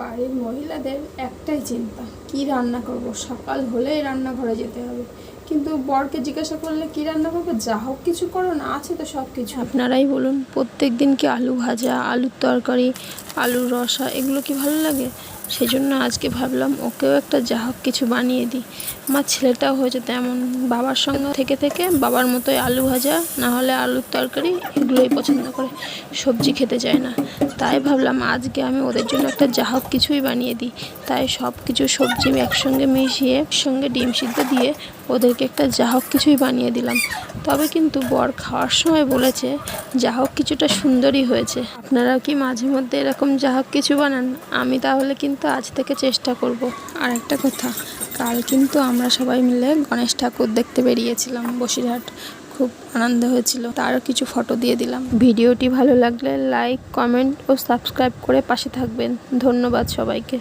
বাড়ির মহিলাদের একটাই চিন্তা, কি রান্না করব? সকাল হলেই রান্নাঘরে যেতে হবে। কিন্তু বরকে জিজ্ঞাসা করলে কি রান্না করব? যা হোক কিছু করো না, আছে তো সব কিছু। আপনারাই বলুন প্রত্যেক দিন কি আলু ভাজা, আলুর তরকারি, আলুর রসা, এগুলো কি ভালো লাগে? সেই জন্য আজকে ভাবলাম ওকেও একটা যা হোক কিছু বানিয়ে দিই। আমার ছেলেটাও হয়েছে তেমন, বাবার সঙ্গে থেকে থেকে বাবার মতোই আলু ভাজা, না হলে আলুর তরকারি, এগুলোই পছন্দ করে। সবজি খেতে চায় না। তাই ভাবলাম আজকে আমি ওদের জন্য একটা যা হোক কিছুই বানিয়ে দিই। তাই সব কিছু সবজি একসঙ্গে মিশিয়ে সঙ্গে ডিম সিদ্ধ দিয়ে ওদেরকে একটা যা হোক কিছুই বানিয়ে দিলাম। তবে কিন্তু বর খাওয়ার সময় বলেছে, যা হোক কিছুটা সুন্দরই হয়েছে। আপনারা কি মাঝে মধ্যে এরকম যা হোক কিছু বানান? আমি তাহলে কিন্তু আজ থেকে চেষ্টা করব। আর একটা কথা, কাল কিন্তু আমরা সবাই মিলে গণেশ ঠাকুর দেখতে বেরিয়েছিলাম বসিরহাট। খুব আনন্দ হয়েছিল। তারও কিছু ফটো দিয়ে দিলাম। ভিডিওটি ভালো লাগলে লাইক, কমেন্ট ও সাবস্ক্রাইব করে পাশে থাকবেন। ধন্যবাদ সবাইকে।